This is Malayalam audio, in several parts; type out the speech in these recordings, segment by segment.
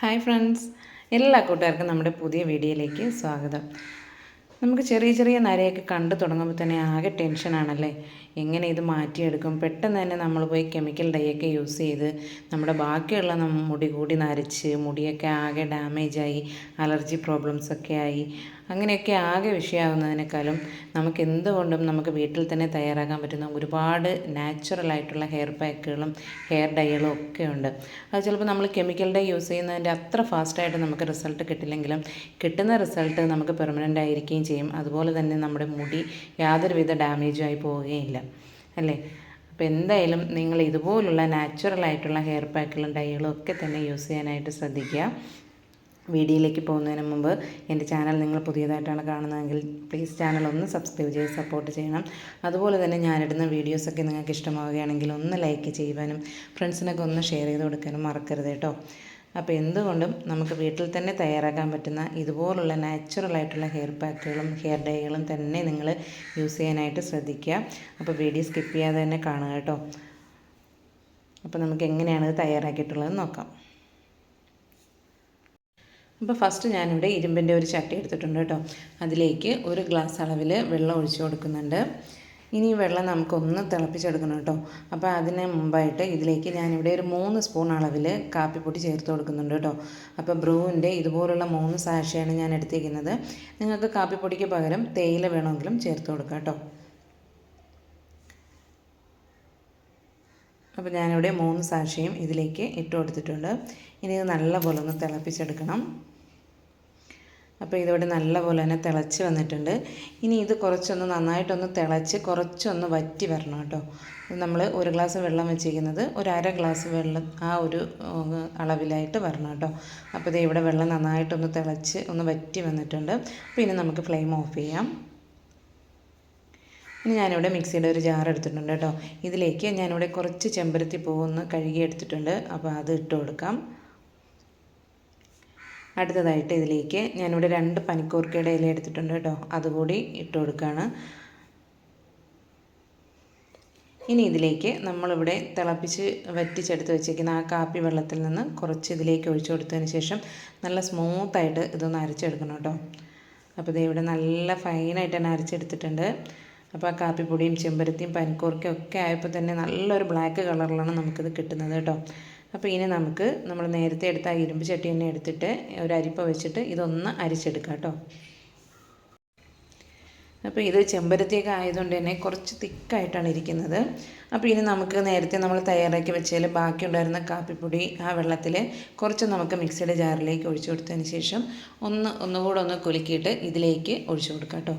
Hi friends. എല്ലാ കൂട്ടുകാർക്കും നമ്മുടെ പുതിയ വീഡിയോയിലേക്ക് സ്വാഗതം. നമുക്ക് ചെറിയ ചെറിയ നരയൊക്കെ കണ്ടു തുടങ്ങുമ്പോൾ തന്നെ ആകെ ടെൻഷനാണല്ലേ എങ്ങനെ ഇത് മാറ്റിയെടുക്കും? പെട്ടെന്ന് തന്നെ നമ്മൾ പോയി കെമിക്കൽ ഡൈയൊക്കെ യൂസ് ചെയ്ത് നമ്മുടെ ബാക്കിയുള്ള മുടി കൂടി നരച്ച് മുടിയൊക്കെ ആകെ ഡാമേജായി അലർജി പ്രോബ്ലംസൊക്കെ ആയി. അങ്ങനെയൊക്കെ ആകെ വിഷയമാകുന്നതിനേക്കാളും നമുക്ക് എന്തുകൊണ്ടും നമുക്ക് വീട്ടിൽ തന്നെ തയ്യാറാക്കാൻ പറ്റുന്ന ഒരുപാട് നാച്ചുറൽ ആയിട്ടുള്ള ഹെയർ പാക്കുകളും ഹെയർ ഡൈകളും ഒക്കെ ഉണ്ട്. അത് ചിലപ്പോൾ നമ്മൾ കെമിക്കൽ ഡൈ യൂസ് ചെയ്യുന്നതിന്റെ അത്ര ഫാസ്റ്റായിട്ട് നമുക്ക് റിസൾട്ട് കിട്ടില്ലെങ്കിലും കിട്ടുന്ന റിസൾട്ട് നമുക്ക് പെർമനന്റ് ആയിരിക്കുകയും ചെയ്യും. അതുപോലെ തന്നെ നമ്മുടെ മുടി യാതൊരുവിധ ഡാമേജും ആയി പോവുകയില്ല. അല്ലേ? അപ്പോൾ എന്തായാലും നിങ്ങൾ ഇതുപോലുള്ള നാച്ചുറൽ ആയിട്ടുള്ള ഹെയർ പാക്കുകളും ഡൈകളും ഒക്കെ തന്നെ യൂസ് ചെയ്യാനായിട്ട് ശ്രദ്ധിക്കുക. വീഡിയോയിലേക്ക് പോകുന്നതിന് മുമ്പ് എന്റെ ചാനൽ നിങ്ങൾ പുതിയതായിട്ടാണ് കാണുന്നതെങ്കിൽ പ്ലീസ് ചാനൽ ഒന്ന് സബ്സ്ക്രൈബ് ചെയ്ത് സപ്പോർട്ട് ചെയ്യണം. അതുപോലെ തന്നെ ഞാനിടുന്ന വീഡിയോസൊക്കെ നിങ്ങൾക്ക് ഇഷ്ടമാവുകയാണെങ്കിൽ ഒന്ന് ലൈക്ക് ചെയ്യുവാനും ഫ്രണ്ട്സിനൊക്കെ ഒന്ന് ഷെയർ ചെയ്ത് കൊടുക്കാനും മറക്കരുത് കേട്ടോ. അപ്പോൾ എന്തുകൊണ്ടും നമുക്ക് വീട്ടിൽ തന്നെ തയ്യാറാക്കാൻ പറ്റുന്ന ഇതുപോലുള്ള നാച്ചുറലായിട്ടുള്ള ഹെയർ പാക്കുകളും ഹെയർ ഡൈകളും തന്നെ നിങ്ങൾ യൂസ് ചെയ്യാനായിട്ട് ശ്രദ്ധിക്കുക. അപ്പോൾ വീഡിയോ സ്കിപ്പ് ചെയ്യാതെ തന്നെ കാണുക കേട്ടോ. അപ്പോൾ നമുക്ക് എങ്ങനെയാണ് ഇത് തയ്യാറാക്കിയിട്ടുള്ളത് നോക്കാം. അപ്പോൾ ഫസ്റ്റ് ഞാനിവിടെ ഇരുമ്പിന്റെ ഒരു ചട്ടി എടുത്തിട്ടുണ്ട് കേട്ടോ. അതിലേക്ക് ഒരു ഗ്ലാസ് അളവിൽ വെള്ളം ഒഴിച്ചു കൊടുക്കുന്നുണ്ട്. ഇനി വെള്ളം നമുക്കൊന്ന് തിളപ്പിച്ചെടുക്കണം കേട്ടോ. അപ്പോൾ അതിന് മുമ്പായിട്ട് ഇതിലേക്ക് ഞാനിവിടെ ഒരു മൂന്ന് സ്പൂൺ അളവിൽ കാപ്പിപ്പൊടി ചേർത്ത് കൊടുക്കുന്നുണ്ട് കേട്ടോ. അപ്പോൾ ബ്രൂവിന്റെ ഇതുപോലുള്ള മൂന്ന് സാഷയാണ് ഞാൻ എടുത്തിരിക്കുന്നത്. നിങ്ങൾക്ക് കാപ്പിപ്പൊടിക്ക് പകരം തേയില വേണമെങ്കിലും ചേർത്ത് കൊടുക്കാം കേട്ടോ. അപ്പോൾ ഞാനിവിടെ മൂന്ന് സാക്ഷിയും ഇതിലേക്ക് ഇട്ട് കൊടുത്തിട്ടുണ്ട്. ഇനി ഇത് നല്ലപോലെ ഒന്ന് തിളപ്പിച്ചെടുക്കണം. അപ്പോൾ ഇതിവിടെ നല്ലപോലെ തന്നെ തിളച്ച് വന്നിട്ടുണ്ട്. ഇനി ഇത് കുറച്ചൊന്ന് നന്നായിട്ടൊന്ന് തിളച്ച് കുറച്ചൊന്ന് വറ്റി വരണം കേട്ടോ. നമ്മൾ ഒരു ഗ്ലാസ് വെള്ളം വെച്ചിരിക്കുന്നത് ഒരു അര ഗ്ലാസ് വെള്ളം ആ ഒരു അളവിലായിട്ട് വരണം കേട്ടോ. അപ്പോൾ ഇത് ഇവിടെ വെള്ളം നന്നായിട്ടൊന്ന് തിളച്ച് ഒന്ന് വറ്റി വന്നിട്ടുണ്ട്. അപ്പോൾ ഇനി നമുക്ക് ഫ്ലെയിം ഓഫ് ചെയ്യാം. ഇനി ഞാനിവിടെ മിക്സിയുടെ ഒരു ജാർ എടുത്തിട്ടുണ്ട് കേട്ടോ. ഇതിലേക്ക് ഞാനിവിടെ കുറച്ച് ചെമ്പരത്തി പൂവൊന്ന് കഴുകി എടുത്തിട്ടുണ്ട്. അപ്പോൾ അത് ഇട്ട് കൊടുക്കാം. അടുത്തതായിട്ട് ഇതിലേക്ക് ഞാനിവിടെ രണ്ട് പനിക്കൂർക്കയുടെ ഇല എടുത്തിട്ടുണ്ട് കേട്ടോ. അതുകൂടി ഇട്ട് കൊടുക്കുകയാണ് ഇനി ഇതിലേക്ക് നമ്മളിവിടെ തിളപ്പിച്ച് വറ്റിച്ചെടുത്ത് വെച്ചേക്കുന്ന ആ കാപ്പി വെള്ളത്തിൽ നിന്ന് കുറച്ച് ഇതിലേക്ക് ഒഴിച്ചു കൊടുത്തതിന് ശേഷം നല്ല സ്മൂത്തായിട്ട് ഇതൊന്ന് അരച്ചെടുക്കണം കേട്ടോ. അപ്പോൾ ഇത് ഇവിടെ നല്ല ഫൈനായിട്ട് തന്നെ അരച്ചെടുത്തിട്ടുണ്ട്. അപ്പോൾ ആ കാപ്പിപ്പൊടിയും ചെമ്പരത്തിയും പനിക്കൂർക്കയും ഒക്കെ ആയപ്പോൾ തന്നെ നല്ലൊരു ബ്ലാക്ക് കളറിലാണ് നമുക്കിത് കിട്ടുന്നത് കേട്ടോ. അപ്പോൾ ഇനി നമുക്ക് നമ്മൾ നേരത്തെ എടുത്ത ആ ഇരുമ്പ് ചട്ടി തന്നെ എടുത്തിട്ട് ഒരു അരിപ്പ വെച്ചിട്ട് ഇതൊന്ന് അരിച്ചെടുക്കാം കേട്ടോ. അപ്പോൾ ഇത് ചെമ്പരത്തിയൊക്കെ ആയതുകൊണ്ട് തന്നെ കുറച്ച് തിക്കായിട്ടാണ് ഇരിക്കുന്നത്. അപ്പോൾ ഇനി നമുക്ക് നേരത്തെ നമ്മൾ തയ്യാറാക്കി വെച്ചാൽ ബാക്കിയുണ്ടായിരുന്ന കാപ്പിപ്പൊടി ആ വെള്ളത്തിൽ കുറച്ച് നമുക്ക് മിക്സിയുടെ ജാറിലേക്ക് ഒഴിച്ചു കൊടുത്തതിന് ശേഷം ഒന്ന് ഒന്നുകൂടെ ഒന്ന് കുലുക്കിയിട്ട് ഇതിലേക്ക് ഒഴിച്ചു കൊടുക്കാം കേട്ടോ.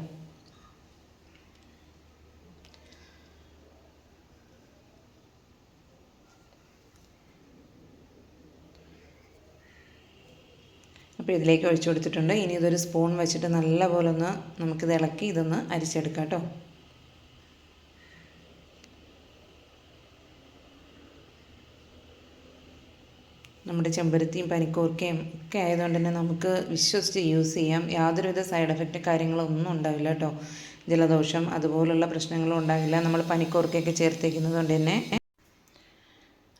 അപ്പോൾ ഇതിലേക്ക് ഒഴിച്ചു കൊടുത്തിട്ടുണ്ട്. ഇനി ഇതൊരു സ്പൂൺ വെച്ചിട്ട് നല്ലപോലെ ഒന്ന് നമുക്കിത് ഇളക്കി ഇതൊന്ന് അരിച്ചെടുക്കാം കേട്ടോ. നമ്മുടെ ചെമ്പരത്തിയും പനിക്കൂർക്കയും ഒക്കെ ആയതുകൊണ്ട് തന്നെ നമുക്ക് വിശ്വസിച്ച് യൂസ് ചെയ്യാം. യാതൊരുവിധ സൈഡ് എഫക്റ്റ് കാര്യങ്ങളൊന്നും ഉണ്ടാവില്ല കേട്ടോ. ജലദോഷം അതുപോലുള്ള പ്രശ്നങ്ങളും ഉണ്ടാവില്ല. നമ്മൾ പനിക്കൂർക്കയൊക്കെ ചേർത്തേക്കുന്നത് കൊണ്ട് തന്നെ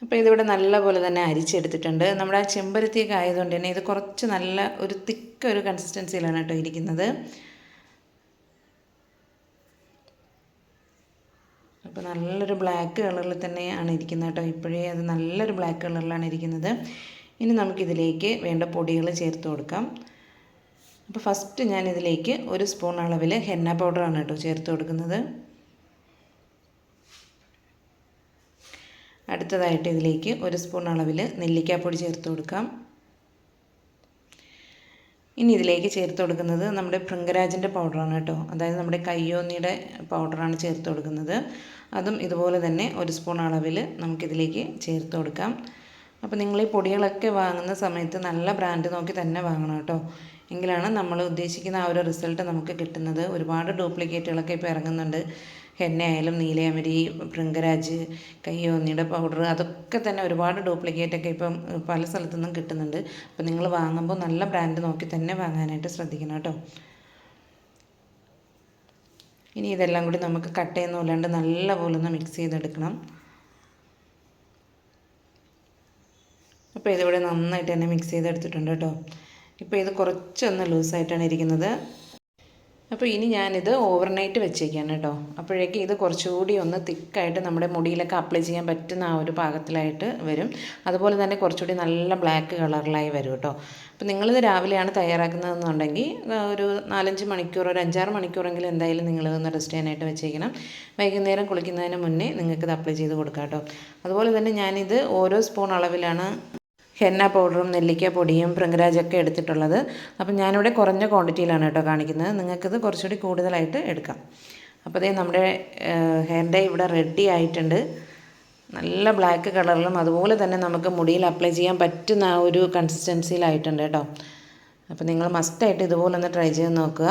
അപ്പോൾ ഇതിവിടെ നല്ലപോലെ തന്നെ അരിച്ചെടുത്തിട്ടുണ്ട്. നമ്മുടെ ആ ചെമ്പരത്തിയൊക്കെ ആയതുകൊണ്ട് തന്നെ ഇത് കുറച്ച് നല്ല ഒരു തിക്ക ഒരു കൺസിസ്റ്റൻസിയിലാണ് കേട്ടോ ഇരിക്കുന്നത്. അപ്പോൾ നല്ലൊരു ബ്ലാക്ക് കളറിൽ തന്നെയാണ് ഇരിക്കുന്നത് കേട്ടോ. ഇപ്പോഴേ അത് നല്ലൊരു ബ്ലാക്ക് കളറിലാണ് ഇരിക്കുന്നത്. ഇനി നമുക്കിതിലേക്ക് വേണ്ട പൊടികൾ ചേർത്ത് കൊടുക്കാം. അപ്പോൾ ഫസ്റ്റ് ഞാനിതിലേക്ക് ഒരു സ്പൂൺ അളവിൽ ഹെന്ന പൗഡറാണ് കേട്ടോ ചേർത്ത് കൊടുക്കുന്നത്. അടുത്തതായിട്ട് ഇതിലേക്ക് ഒരു സ്പൂൺ അളവിൽ നെല്ലിക്കാപ്പൊടി ചേർത്ത് കൊടുക്കാം. ഇനി ഇതിലേക്ക് ചേർത്ത് കൊടുക്കുന്നത് നമ്മുടെ ഭൃംഗരാജിന്റെ പൗഡറാണ് കേട്ടോ. അതായത് നമ്മുടെ കയ്യോന്നിയുടെ പൗഡറാണ് ചേർത്ത് കൊടുക്കുന്നത്. അതും ഇതുപോലെ തന്നെ ഒരു സ്പൂൺ അളവിൽ നമുക്കിതിലേക്ക് ചേർത്ത് കൊടുക്കാം. അപ്പോൾ നിങ്ങൾ ഈ പൊടികളൊക്കെ വാങ്ങുന്ന സമയത്ത് നല്ല ബ്രാൻഡ് നോക്കി തന്നെ വാങ്ങണം കേട്ടോ. എങ്കിലാണ് നമ്മൾ ഉദ്ദേശിക്കുന്ന ആ ഒരു റിസൾട്ട് നമുക്ക് കിട്ടുന്നത്. ഒരുപാട് ഡ്യൂപ്ലിക്കേറ്റുകളൊക്കെ ഇപ്പോൾ ഇറങ്ങുന്നുണ്ട്. ഹെന്ന ആയാലും നീലയമരി ഭൃംഗരാജ് കയ്യോന്നിയുടെ പൗഡർ അതൊക്കെ തന്നെ ഒരുപാട് ഡ്യൂപ്ലിക്കേറ്റൊക്കെ ഇപ്പം പല സ്ഥലത്തു നിന്നും കിട്ടുന്നുണ്ട്. അപ്പോൾ നിങ്ങൾ വാങ്ങുമ്പോൾ നല്ല ബ്രാൻഡ് നോക്കി തന്നെ വാങ്ങാനായിട്ട് ശ്രദ്ധിക്കണം കേട്ടോ. ഇനി ഇതെല്ലാം കൂടി നമുക്ക് കട്ടയൊന്നും ഇല്ലാണ്ട് നല്ലപോലെ ഒന്ന് മിക്സ് ചെയ്തെടുക്കണം. അപ്പോൾ ഇതിവിടെ നന്നായിട്ട് തന്നെ മിക്സ് ചെയ്തെടുത്തിട്ടുണ്ട് കേട്ടോ. ഇപ്പോൾ ഇത് കുറച്ചൊന്ന് ലൂസായിട്ടാണ് ഇരിക്കുന്നത്. അപ്പോൾ ഇനി ഞാനിത് ഓവർനൈറ്റ് വെച്ചേക്കാണ് കേട്ടോ. അപ്പോഴേക്ക് ഇത് കുറച്ചുകൂടി ഒന്ന് തിക്കായിട്ട് നമ്മുടെ മുടിയിലൊക്കെ അപ്ലൈ ചെയ്യാൻ പറ്റുന്ന ആ ഒരു പാകത്തിലായിട്ട് വരും. അതുപോലെ തന്നെ കുറച്ചുകൂടി നല്ല ബ്ലാക്ക് കളറിലായി വരും കേട്ടോ. അപ്പോൾ നിങ്ങളിത് രാവിലെയാണ് തയ്യാറാക്കുന്നതെന്നുണ്ടെങ്കിൽ ഒരു നാലഞ്ച് മണിക്കൂർ ഒരു അഞ്ചാറ് മണിക്കൂറെങ്കിലും എന്തായാലും നിങ്ങളിതൊന്ന് റെസ്റ്റ് ചെയ്യാനായിട്ട് വെച്ചേക്കണം. വൈകുന്നേരം കുളിക്കുന്നതിന് മുന്നേ നിങ്ങൾക്കിത് അപ്ലൈ ചെയ്ത് കൊടുക്കാം കേട്ടോ. അതുപോലെ തന്നെ ഞാനിത് ഓരോ സ്പൂൺ അളവിലാണ് ഹെന്ന പൗഡറും നെല്ലിക്ക പൊടിയും ഭൃംഗരാജൊക്കെ എടുത്തിട്ടുള്ളത്. അപ്പം ഞാനിവിടെ കുറഞ്ഞ ക്വാണ്ടിറ്റിയിലാണ് കേട്ടോ കാണിക്കുന്നത്. നിങ്ങൾക്കിത് കുറച്ചുകൂടി കൂടുതലായിട്ട് എടുക്കാം. അപ്പോൾ അതേ നമ്മുടെ ഹെയർ ഇവിടെ റെഡി ആയിട്ടുണ്ട്. നല്ല ബ്ലാക്ക് കളറിലും അതുപോലെ തന്നെ നമുക്ക് മുടിയിൽ അപ്ലൈ ചെയ്യാൻ പറ്റുന്ന ആ ഒരു കൺസിസ്റ്റൻസിയിലായിട്ടുണ്ട് കേട്ടോ. അപ്പോൾ നിങ്ങൾ മസ്റ്റായിട്ട് ഇതുപോലെ ഒന്ന് ട്രൈ ചെയ്ത് നോക്കുക.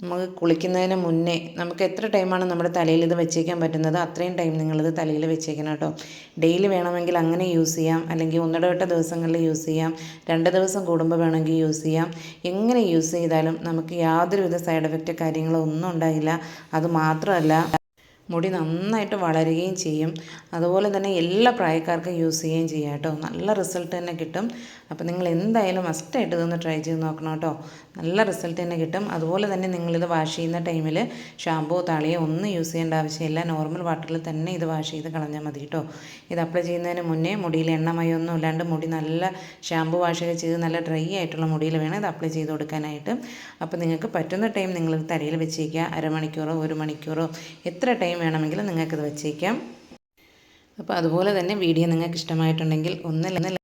നമുക്ക് കുളിക്കുന്നതിന് മുന്നേ നമുക്ക് എത്ര ടൈമാണ് നമ്മുടെ തലയിൽ ഇത് വെച്ചേക്കാൻ പറ്റുന്നത്? അത്രയും ടൈം നിങ്ങളിത് തലയിൽ വെച്ചേക്കണം കേട്ടോ. ഡെയിലി വേണമെങ്കിൽ അങ്ങനെ യൂസ് ചെയ്യാം. അല്ലെങ്കിൽ ഒന്നിടവിട്ട ദിവസങ്ങളിൽ യൂസ് ചെയ്യാം. രണ്ട് ദിവസം കൂടുമ്പോൾ വേണമെങ്കിൽ യൂസ് ചെയ്യാം. എങ്ങനെ യൂസ് ചെയ്താലും നമുക്ക് യാതൊരുവിധ സൈഡ് എഫക്റ്റ് കാര്യങ്ങളോ ഒന്നും ഉണ്ടാകില്ല. അത് മാത്രമല്ല മുടി നന്നായിട്ട് വളരുകയും ചെയ്യും. അതുപോലെ തന്നെ എല്ലാ പ്രായക്കാർക്കും യൂസ് ചെയ്യുകയും ചെയ്യാം കേട്ടോ. നല്ല റിസൾട്ട് തന്നെ കിട്ടും. അപ്പോൾ നിങ്ങൾ എന്തായാലും മസ്റ്റായിട്ട് ഇതൊന്ന് ട്രൈ ചെയ്ത് നോക്കണം കേട്ടോ. നല്ല റിസൾട്ട് തന്നെ കിട്ടും. അതുപോലെ തന്നെ നിങ്ങളിത് വാഷ് ചെയ്യുന്ന ടൈമിൽ ഷാമ്പൂ താളിയോ ഒന്നും യൂസ് ചെയ്യേണ്ട ആവശ്യമില്ല. നോർമൽ വാട്ടറിൽ തന്നെ ഇത് വാഷ് ചെയ്ത് കളഞ്ഞാൽ മതി കേട്ടോ. ഇത് അപ്ലൈ ചെയ്യുന്നതിന് മുന്നേ മുടിയിൽ എണ്ണമയൊന്നും ഇല്ലാണ്ട് മുടി നല്ല ഷാമ്പൂ വാഷൊക്കെ ചെയ്ത് നല്ല ഡ്രൈ ആയിട്ടുള്ള മുടിയിൽ വേണം ഇത് അപ്ലൈ ചെയ്ത് കൊടുക്കാനായിട്ട്. അപ്പോൾ നിങ്ങൾക്ക് പറ്റുന്ന ടൈം നിങ്ങൾ തലയിൽ വെച്ചേക്കുക. അരമണിക്കൂറോ ഒരു മണിക്കൂറോ എത്ര ടൈം വേണമെങ്കിലും നിങ്ങൾക്കിത് വെച്ചേക്കാം. അപ്പോൾ അതുപോലെ തന്നെ വീഡിയോ നിങ്ങൾക്ക് ഇഷ്ടമായിട്ടുണ്ടെങ്കിൽ ഒന്ന്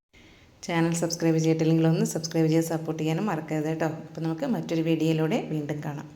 ചാനൽ സബ്സ്ക്രൈബ് ചെയ്തിട്ടില്ലെങ്കിൽ ഒന്ന് സബ്സ്ക്രൈബ് ചെയ്ത് സപ്പോർട്ട് ചെയ്യാനും മറക്കരുത് കേട്ടോ. അപ്പോൾ നമുക്ക് മറ്റൊരു വീഡിയോയിലൂടെ വീണ്ടും കാണാം.